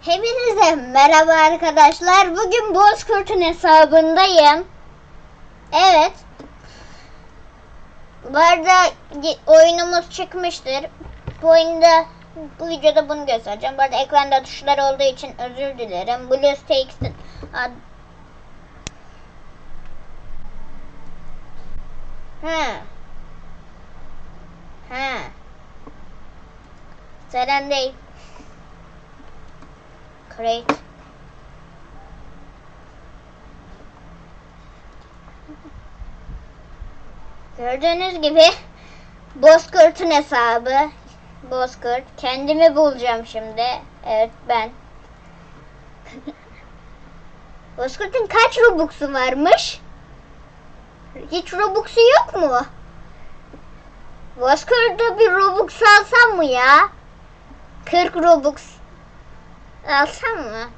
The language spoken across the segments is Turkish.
Hepinize merhaba arkadaşlar. Bugün Bozkurt'un hesabındayım. Evet. Bu arada oyunumuz çıkmıştır. Bu oyunda bu videoda bunu göstereceğim. Bu arada ekranda tuşlar olduğu için özür dilerim. BlueStakes'in ad... Ha. Ha. Seren değil. Create. Gördüğünüz gibi Bozkurt'un hesabı. Bozkurt. Kendimi bulacağım şimdi. Evet ben. Bozkurt'un kaç Robux'u varmış? Hiç Robux'u yok mu? Bozkurt'ta bir Robux alsam mı ya? 40 Robux alsam mı?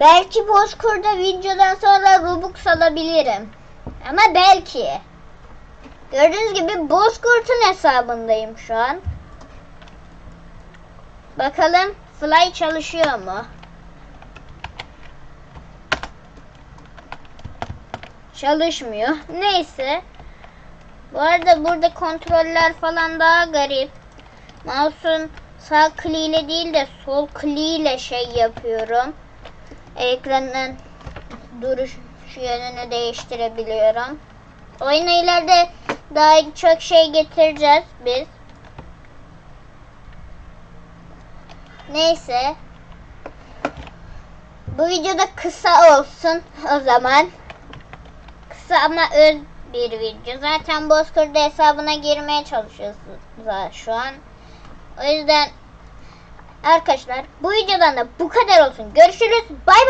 Belki Bozkur'da videodan sonra Robux alabilirim. Ama belki. Gördüğünüz gibi Bozkurt'un hesabındayım şu an. Bakalım Fly çalışıyor mu? Çalışmıyor. Neyse. Bu arada burada kontroller falan daha garip. Mouse'un sağ kliğiyle değil de sol kliğiyle şey yapıyorum. Ekranın duruş yönünü değiştirebiliyorum. Oyuna ileride daha çok şey getireceğiz biz. Neyse. Bu videoda kısa olsun o zaman. Kısa ama öz bir video. Zaten Bozkır'da hesabına girmeye çalışıyoruz şu an. O yüzden arkadaşlar bu videodan da bu kadar olsun. Görüşürüz. Bay bay.